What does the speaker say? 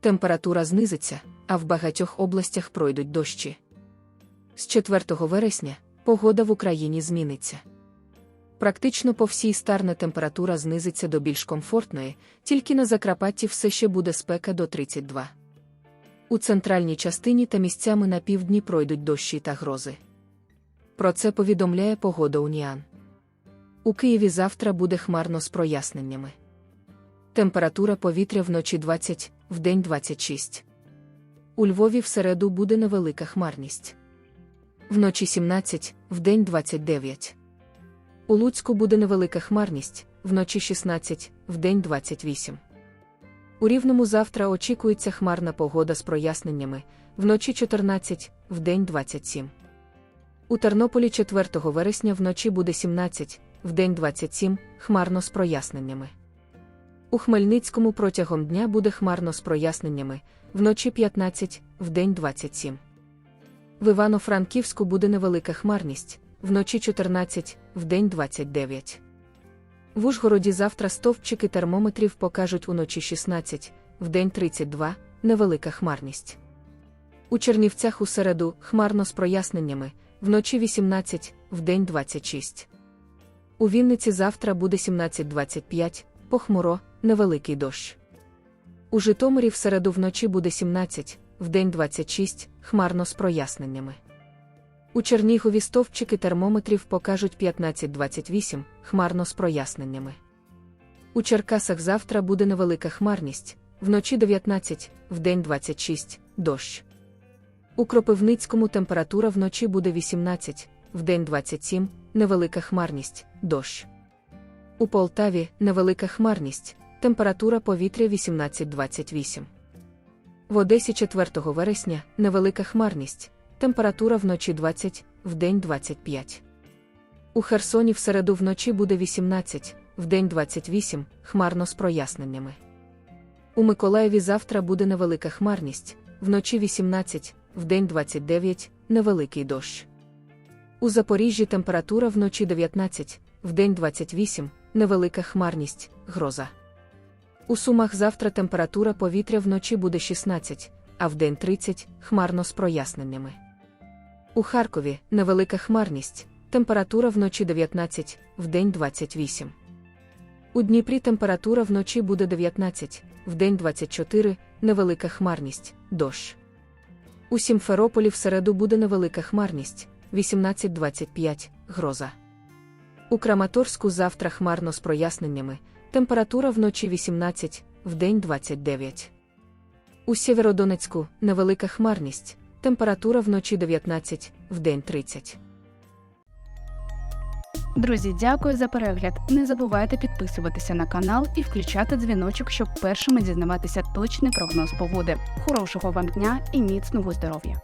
Температура знизиться, а в багатьох областях пройдуть дощі. З 4 вересня погода в Україні зміниться. Практично по всій старне температура знизиться до більш комфортної, тільки на Закарпатті все ще буде спека до 32. У центральній частині та місцями на півдні пройдуть дощі та грози. Про це повідомляє погода Уніан. У Києві завтра буде хмарно з проясненнями. Температура повітря вночі 20, вдень 26. У Львові в середу буде невелика хмарність. Вночі 17, вдень 29. У Луцьку буде невелика хмарність, вночі 16, вдень 28. У Рівному завтра очікується хмарна погода з проясненнями, вночі 14, вдень 27. У Тернополі 4 вересня вночі буде 17, вдень 27, хмарно з проясненнями. У Хмельницькому протягом дня буде хмарно з проясненнями, вночі 15, вдень 27. В Івано-Франківську буде невелика хмарність, вночі 14, вдень 29. В Ужгороді завтра стовпчики термометрів покажуть уночі 16, вдень 32, невелика хмарність. У Чернівцях у середу хмарно з проясненнями, вночі 18, вдень 26. У Вінниці завтра буде 17-25, похмуро, невеликий дощ. У Житомирі в середу вночі буде 17, вдень 26, хмарно з проясненнями. У Чернігові стовпчики термометрів покажуть 15-28, хмарно з проясненнями. У Черкасах завтра буде невелика хмарність, вночі 19, вдень 26, дощ. У Кропивницькому температура вночі буде 18, вдень 27, невелика хмарність, дощ. У Полтаві невелика хмарність, температура повітря 18-28. В Одесі 4 вересня невелика хмарність, температура вночі 20, вдень 25. У Херсоні в середу вночі буде 18, вдень 28, хмарно з проясненнями. У Миколаєві завтра буде невелика хмарність, вночі 18, вдень 29, невеликий дощ. У Запоріжжі температура вночі 19, вдень 28, невелика хмарність, гроза. У Сумах завтра температура повітря вночі буде 16, а вдень 30, хмарно з проясненнями. У Харкові невелика хмарність, температура вночі 19, вдень 28. У Дніпрі температура вночі буде 19, вдень 24, невелика хмарність, дощ. У Сімферополі в середу буде невелика хмарність, 18-25, гроза. У Краматорську завтра хмарно з проясненнями, температура вночі 18, вдень 29. У Сєвєродонецьку невелика хмарність, температура вночі 19, вдень 30. Друзі, дякую за перегляд. Не забувайте підписуватися на канал і включати дзвіночок, щоб першими дізнаватися точний прогноз погоди. Хорошого вам дня і міцного здоров'я!